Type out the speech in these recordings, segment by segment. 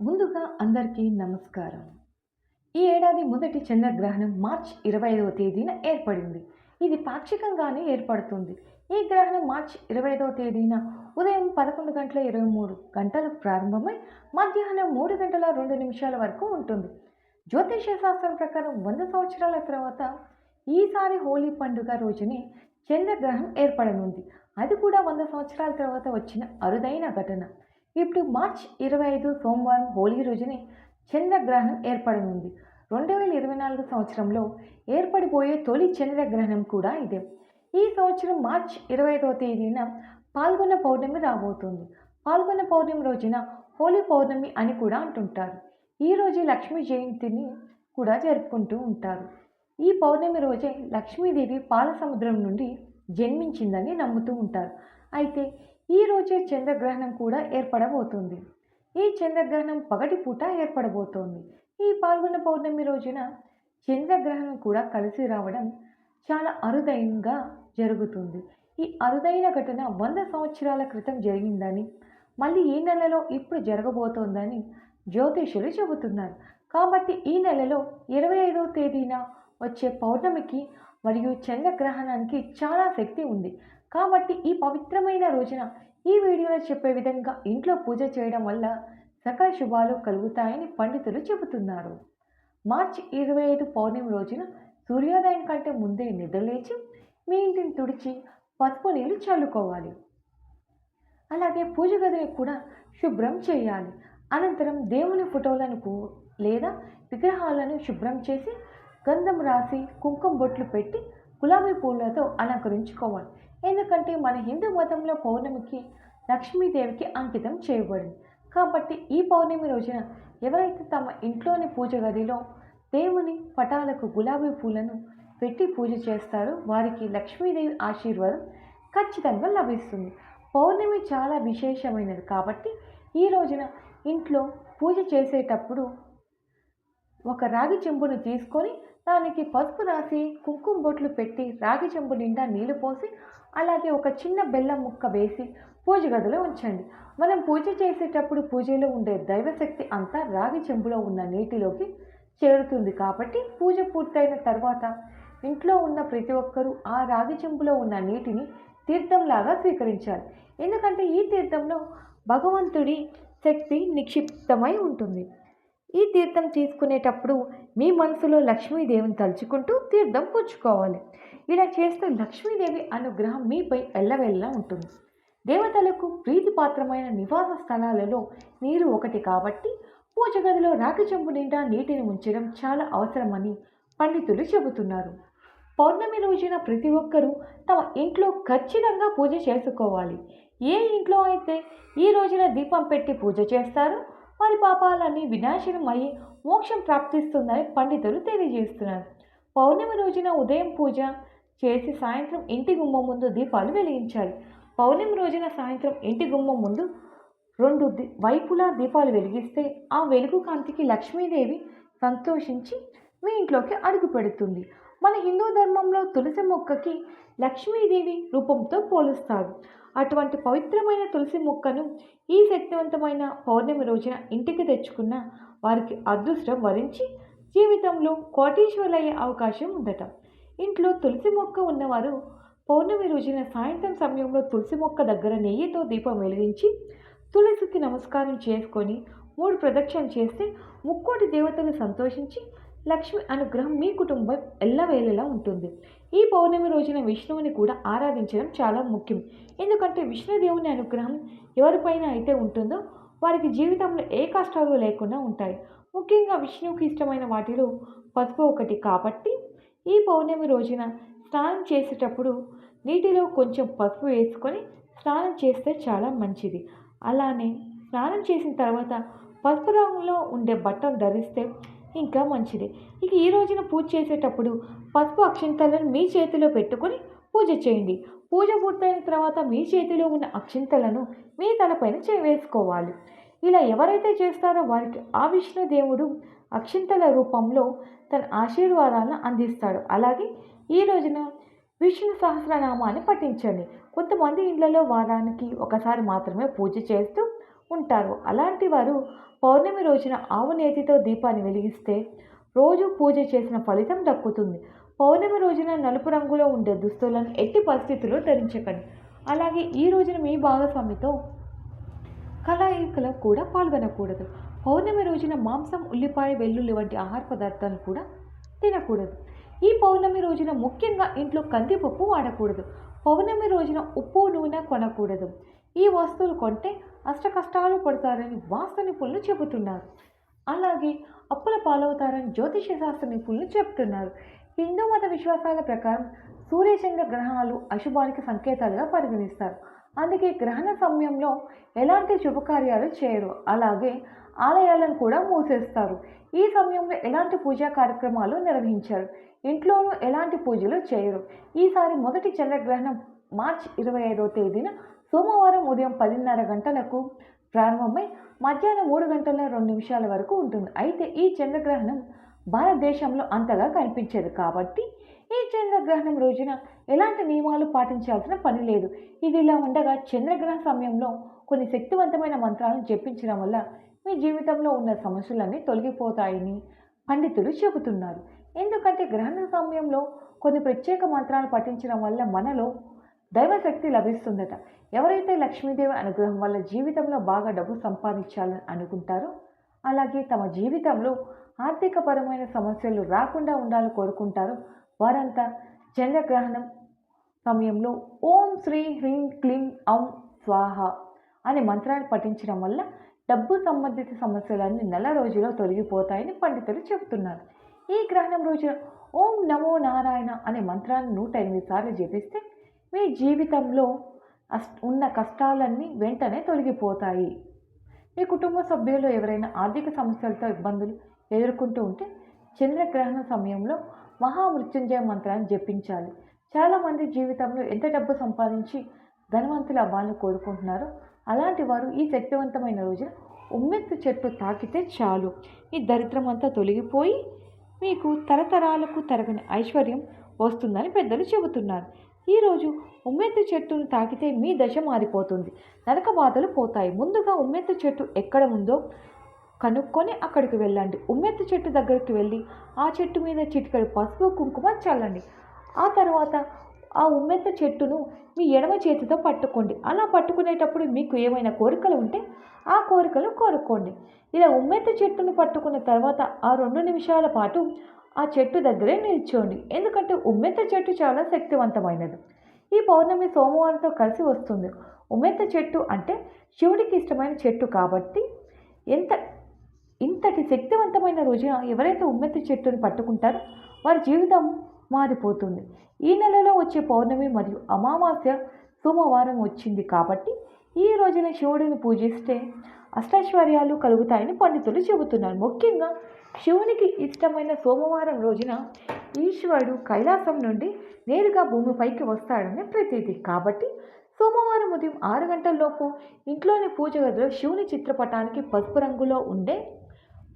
ముందుగా అందరికీ నమస్కారం. ఈ ఏడాది మొదటి చంద్రగ్రహణం మార్చ్ ఇరవై ఐదవ తేదీన ఏర్పడింది. ఇది పాక్షికంగానే ఏర్పడుతుంది. ఈ గ్రహణం మార్చ్ ఇరవై ఐదవ తేదీన ఉదయం పదకొండు గంటల ఇరవై మూడు గంటలకు ప్రారంభమై మధ్యాహ్నం మూడు గంటల రెండు నిమిషాల వరకు ఉంటుంది. జ్యోతిష శాస్త్రం ప్రకారం వంద సంవత్సరాల తర్వాత ఈసారి హోలీ పండుగ రోజునే చంద్రగ్రహణం ఏర్పడనుంది. అది కూడా వంద సంవత్సరాల తర్వాత వచ్చిన అరుదైన ఘటన. ఇప్పుడు మార్చ్ ఇరవై ఐదు సోమవారం హోలీ రోజునే చంద్రగ్రహణం ఏర్పడనుంది. రెండు వేల ఇరవై నాలుగు సంవత్సరంలో ఏర్పడిపోయే తొలి చంద్రగ్రహణం కూడా ఇదే. ఈ సంవత్సరం మార్చ్ ఇరవై ఐదవ తేదీన పాల్గొన్న పౌర్ణమి రాబోతుంది. పాల్గొన్న పౌర్ణమి రోజున హోలీ పౌర్ణమి అని కూడా అంటుంటారు. ఈరోజు లక్ష్మీ జయంతిని కూడా జరుపుకుంటూ ఉంటారు. ఈ పౌర్ణమి రోజే లక్ష్మీదేవి పాల సముద్రం నుండి జన్మించిందని నమ్ముతూ ఉంటారు. అయితే ఈ రోజే చంద్రగ్రహణం కూడా ఏర్పడబోతుంది. ఈ చంద్రగ్రహణం పగటి పూట ఏర్పడబోతోంది. ఈ పాల్గొన్న పౌర్ణమి రోజున చంద్రగ్రహణం కూడా కలిసి రావడం చాలా అరుదైనగా జరుగుతుంది. ఈ అరుదైన ఘటన వంద సంవత్సరాల క్రితం జరిగిందని మళ్ళీ ఈ నెలలో ఇప్పుడు జరగబోతోందని జ్యోతిషులు చెబుతున్నారు. కాబట్టి ఈ నెలలో ఇరవై ఐదవ తేదీన వచ్చే పౌర్ణమికి మరియు చంద్రగ్రహణానికి చాలా శక్తి ఉంది. కాబట్టి ఈ పవిత్రమైన రోజున ఈ వీడియోలో చెప్పే విధంగా ఇంట్లో పూజ చేయడం వల్ల సకల శుభాలు కలుగుతాయని పండితులు చెబుతున్నారు. మార్చి ఇరవై ఐదు పౌర్ణమి రోజున సూర్యోదయం కంటే ముందే నిద్రలేచి మీ ఇంటిని తుడిచి పసుపు నీళ్ళు చల్లుకోవాలి. అలాగే పూజ గదిని కూడా శుభ్రం చేయాలి. అనంతరం దేవుని ఫోటోలను కూ- లేదా విగ్రహాలను శుభ్రం చేసి గంధం రాసి కుంకుమ బొట్లు పెట్టి గులాబీ పూలతో అలంకరించుకోవాలి. ఎందుకంటే మన హిందూ మతంలో పౌర్ణమికి లక్ష్మీదేవికి అంకితం చేయబడింది. కాబట్టి ఈ పౌర్ణమి రోజున ఎవరైతే తమ ఇంట్లోని పూజ గదిలో దేవుని పటాలకు గులాబీ పూలను పెట్టి పూజ చేస్తారో వారికి లక్ష్మీదేవి ఆశీర్వాదం ఖచ్చితంగా లభిస్తుంది. పౌర్ణమి చాలా విశేషమైనది కాబట్టి ఈ రోజున ఇంట్లో పూజ చేసేటప్పుడు ఒక రాగి చెంబును తీసుకొని దానికి పసుపు రాసి కుంకుమ బొట్లు పెట్టి రాగి చెంబు నిండా నీళ్ళు పోసి అలాగే ఒక చిన్న బెల్లం ముక్క వేసి పూజ గదిలో ఉంచండి. మనం పూజ చేసేటప్పుడు పూజలో ఉండే దైవశక్తి అంతా రాగి చెంబులో ఉన్న నీటిలోకి చేరుతుంది కాబట్టి పూజ పూర్తయిన తర్వాత ఇంట్లో ఉన్న ప్రతి ఒక్కరూ ఆ రాగి చెంబులో ఉన్న నీటిని తీర్థంలాగా స్వీకరించాలి. ఎందుకంటే ఈ తీర్థంలో భగవంతుడి శక్తి నిక్షిప్తమై ఉంటుంది. ఈ తీర్థం తీసుకునేటప్పుడు మీ మనసులో లక్ష్మీదేవిని తలుచుకుంటూ తీర్థం పుచ్చుకోవాలి. ఇలా చేస్తే లక్ష్మీదేవి అనుగ్రహం మీపై ఎల్లవెల్లా ఉంటుంది. దేవతలకు ప్రీతిపాత్రమైన నివాస స్థలాలలో నీరు ఒకటి కాబట్టి పూజ గదిలో రాగి చెంబు నిండా నీటిని ఉంచడం చాలా అవసరమని పండితులు చెబుతున్నారు. పౌర్ణమి రోజున ప్రతి ఒక్కరూ తమ ఇంట్లో ఖచ్చితంగా పూజ చేసుకోవాలి. ఏ ఇంట్లో అయితే ఈ రోజున దీపం పెట్టి పూజ చేస్తారో వారి పాపాలన్నీ వినాశనం అయ్యి మోక్షం ప్రాప్తిస్తుందని పండితులు తెలియజేస్తున్నారు. పౌర్ణమి రోజున ఉదయం పూజ చేసి సాయంత్రం ఇంటి గుమ్మం ముందు దీపాలు వెలిగించాలి. పౌర్ణమి రోజున సాయంత్రం ఇంటి గుమ్మం ముందు రెండు ది- వైపులా దీపాలు వెలిగిస్తే ఆ వెలుగు కాంతికి లక్ష్మీదేవి సంతోషించి మీ ఇంట్లోకి అడుగు పెడుతుంది. మన హిందూ ధర్మంలో తులసి మొక్కకి లక్ష్మీదేవి రూపంతో పోలుస్తారు. అటువంటి పవిత్రమైన తులసి మొక్కను ఈ శక్తివంతమైన పౌర్ణమి రోజున ఇంటికి తెచ్చుకున్న వారికి అదృష్టం వరించి జీవితంలో కోటీశ్వరులయ్యే అవకాశం ఉండటం ఇంట్లో తులసి మొక్క ఉన్నవారు పౌర్ణమి రోజున సాయంత్రం సమయంలో తులసి మొక్క దగ్గర నెయ్యితో దీపం వెలిగించి తులసికి నమస్కారం చేసుకొని మూడు ప్రదక్షిణ చేస్తే ముక్కోటి దేవతలు సంతోషించి లక్ష్మి అనుగ్రహం మీ కుటుంబం ఎల్లవేళలా ఉంటుంది. ఈ పౌర్ణమి రోజున విష్ణువుని కూడా ఆరాధించడం చాలా ముఖ్యం. ఎందుకంటే విష్ణుదేవుని అనుగ్రహం ఎవరిపైన అయితే ఉంటుందో వారికి జీవితంలో ఏ కష్టాలు లేకుండా ఉంటాయి. ముఖ్యంగా విష్ణువుకి ఇష్టమైన వాటిలో పసుపు ఒకటి కాబట్టి ఈ పౌర్ణమి రోజున స్నానం చేసేటప్పుడు నీటిలో కొంచెం పసుపు వేసుకొని స్నానం చేస్తే చాలా మంచిది. అలానే స్నానం చేసిన తర్వాత పసుపు రంగులో ఉండే బట్టలు ధరిస్తే ఇంకా మంచిది. ఇక ఈ రోజున పూజ చేసేటప్పుడు పసుపు అక్షింతలను మీ చేతిలో పెట్టుకొని పూజ చేయండి. పూజ పూర్తయిన తర్వాత మీ చేతిలో ఉన్న అక్షింతలను మీ తలపైన చే వేసుకోవాలి ఇలా ఎవరైతే చేస్తారో వారికి ఆ విష్ణుదేవుడు అక్షింతల రూపంలో తన ఆశీర్వాదాలను అందిస్తాడు. అలాగే ఈ రోజున విష్ణు సహస్రనామాన్ని పఠించండి. కొంతమంది ఇళ్ళలో వారానికి ఒకసారి మాత్రమే పూజ చేస్తూ ఉంటారు. అలాంటి వారు పౌర్ణమి రోజున ఆవు నేతితో దీపాన్ని వెలిగిస్తే రోజు పూజ చేసిన ఫలితం దక్కుతుంది. పౌర్ణమి రోజున నలుపు రంగులో ఉండే దుస్తులను ఎట్టి పరిస్థితుల్లో ధరించకండి. అలాగే ఈ రోజున మీ భాగస్వామితో కలయికలో కూడా పాల్గొనకూడదు. పౌర్ణమి రోజున మాంసం ఉల్లిపాయ వెల్లుల్లి వంటి ఆహార పదార్థాలు కూడా తినకూడదు. ఈ పౌర్ణమి రోజున ముఖ్యంగా ఇంట్లో కందిపప్పు వాడకూడదు. పౌర్ణమి రోజున ఉప్పు నూనె కొనకూడదు. ఈ వస్తువులు కొంటే అష్ట కష్టాలు పడతారని వాస్తు నిపుణులు చెబుతున్నారు. అలాగే అప్పుల పాలవుతారని జ్యోతిష శాస్త్ర నిపుణులు చెప్తున్నారు హిందూ మత విశ్వాసాల ప్రకారం సూర్యచంద్ర గ్రహాలు అశుభానికి సంకేతాలుగా పరిగణిస్తారు. అందుకే గ్రహణ సమయంలో ఎలాంటి శుభకార్యాలు చేయరు. అలాగే ఆలయాలను కూడా మూసేస్తారు. ఈ సమయంలో ఎలాంటి పూజా కార్యక్రమాలు నిర్వహించారు. ఇంట్లోనూ ఎలాంటి పూజలు చేయరు. ఈసారి మొదటి చంద్రగ్రహణం మార్చి ఇరవై ఐదవ తేదీన సోమవారం ఉదయం పదిన్నర గంటలకు ప్రారంభమై మధ్యాహ్నం మూడు గంటల రెండు నిమిషాల వరకు ఉంటుంది. అయితే ఈ చంద్రగ్రహణం భారతదేశంలో అంతగా కనిపించేది కాబట్టి ఈ చంద్రగ్రహణం రోజున ఎలాంటి నియమాలు పాటించాల్సిన పని లేదు. ఇది ఇలా ఉండగా చంద్రగ్రహణ సమయంలో కొన్ని శక్తివంతమైన మంత్రాలను జపించడం వల్ల మీ జీవితంలో ఉన్న సమస్యలన్నీ తొలగిపోతాయని పండితులు చెబుతున్నారు. ఎందుకంటే గ్రహణ సమయంలో కొన్ని ప్రత్యేక మంత్రాలు పఠించడం వల్ల మనలో దైవశక్తి లభిస్తుందట. ఎవరైతే లక్ష్మీదేవి అనుగ్రహం వల్ల జీవితంలో బాగా డబ్బు సంపాదించాలని అనుకుంటారో అలాగే తమ జీవితంలో ఆర్థికపరమైన సమస్యలు రాకుండా ఉండాలని కోరుకుంటారో వారంతా చంద్రగ్రహణం సమయంలో ఓం శ్రీ హ్రీం క్లీం ఔం స్వాహ అనే మంత్రాన్ని పఠించడం వల్ల డబ్బు సంబంధిత సమస్యలన్నీ నెల రోజుల్లో తొలగిపోతాయని పండితులు చెబుతున్నారు. ఈ గ్రహణం రోజున ఓం నమో నారాయణ అనే మంత్రాన్ని నూట ఎనిమిది సార్లు జపిస్తే మీ జీవితంలో అస్ ఉన్న కష్టాలన్నీ వెంటనే తొలగిపోతాయి. మీ కుటుంబ సభ్యులు ఎవరైనా ఆర్థిక సమస్యలతో ఇబ్బందులు ఎదుర్కొంటూ ఉంటే చంద్రగ్రహణ సమయంలో మహామృత్యుంజయ మంత్రాన్ని జపించాలి. చాలామంది జీవితంలో ఎంత డబ్బు సంపాదించి ధనవంతులు అవ్వాలని కోరుకుంటున్నారో అలాంటి వారు ఈ శక్తివంతమైన రోజున ఉమ్మెత్తు చెట్టు తాకితే చాలు. ఈ దరిద్రం అంతా తొలగిపోయి మీకు తరతరాలకు తరగని ఐశ్వర్యం వస్తుందని పెద్దలు చెబుతున్నారు. ఈరోజు ఉమ్మెత్తు చెట్టును తాకితే మీ దశ మారిపోతుంది. నరక బాధలు పోతాయి. ముందుగా ఉమ్మెత్తు చెట్టు ఎక్కడ ఉందో కనుక్కొని అక్కడికి వెళ్ళండి. ఉమ్మెత్తు చెట్టు దగ్గరికి వెళ్ళి ఆ చెట్టు మీద చిటికడు పసుపు కుంకుమ చల్లండి. ఆ తర్వాత ఆ ఉమ్మెత్త చెట్టును మీ ఎడమ చేతితో పట్టుకోండి. అలా పట్టుకునేటప్పుడు మీకు ఏమైనా కోరికలు ఉంటే ఆ కోరికలు కోరుకోండి. ఇలా ఉమ్మెత్త చెట్టును పట్టుకున్న తర్వాత ఆ రెండు నిమిషాల పాటు ఆ చెట్టు దగ్గరే నిల్చోండి. ఎందుకంటే ఉమ్మెత్త చెట్టు చాలా శక్తివంతమైనది. ఈ పౌర్ణమి సోమవారంతో కలిసి వస్తుంది. ఉమ్మెత్త చెట్టు అంటే శివుడికి ఇష్టమైన చెట్టు కాబట్టి ఎంత ఇంతటి శక్తివంతమైన రోజున ఎవరైతే ఉమ్మెత్త చెట్టును పట్టుకుంటారో వారి జీవితం మారిపోతుంది. ఈ నెలలో వచ్చే పౌర్ణమి మరియు అమావాస్య సోమవారం వచ్చింది కాబట్టి ఈ రోజున శివుడిని పూజిస్తే అష్టాశ్వర్యాలు కలుగుతాయని పండితులు చెబుతున్నారు. ముఖ్యంగా శివునికి ఇష్టమైన సోమవారం రోజున ఈశ్వరుడు కైలాసం నుండి నేరుగా భూమిపైకి వస్తాడని ప్రతీతి. కాబట్టి సోమవారం ఉదయం ఆరు గంటలలోపు ఇంట్లోని పూజ గదిలో శివుని చిత్రపటానికి పసుపు రంగులో ఉండే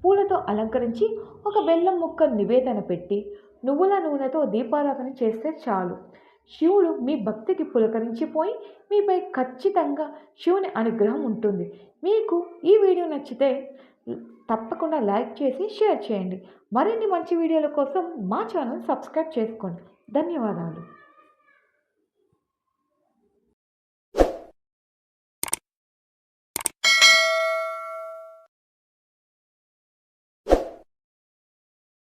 పూలతో అలంకరించి ఒక బెల్లం ముక్క నివేదన పెట్టి నువ్వుల నూనెతో దీపారాధన చేస్తే చాలు. శివుడు మీ భక్తికి పులకరించిపోయి మీపై ఖచ్చితంగా శివుని అనుగ్రహం ఉంటుంది. మీకు ఈ వీడియో నచ్చితే తప్పకుండా లైక్ చేసి షేర్ చేయండి. మరిన్ని మంచి వీడియోల కోసం మా ఛానల్ సబ్స్క్రైబ్ చేసుకోండి. ధన్యవాదాలు.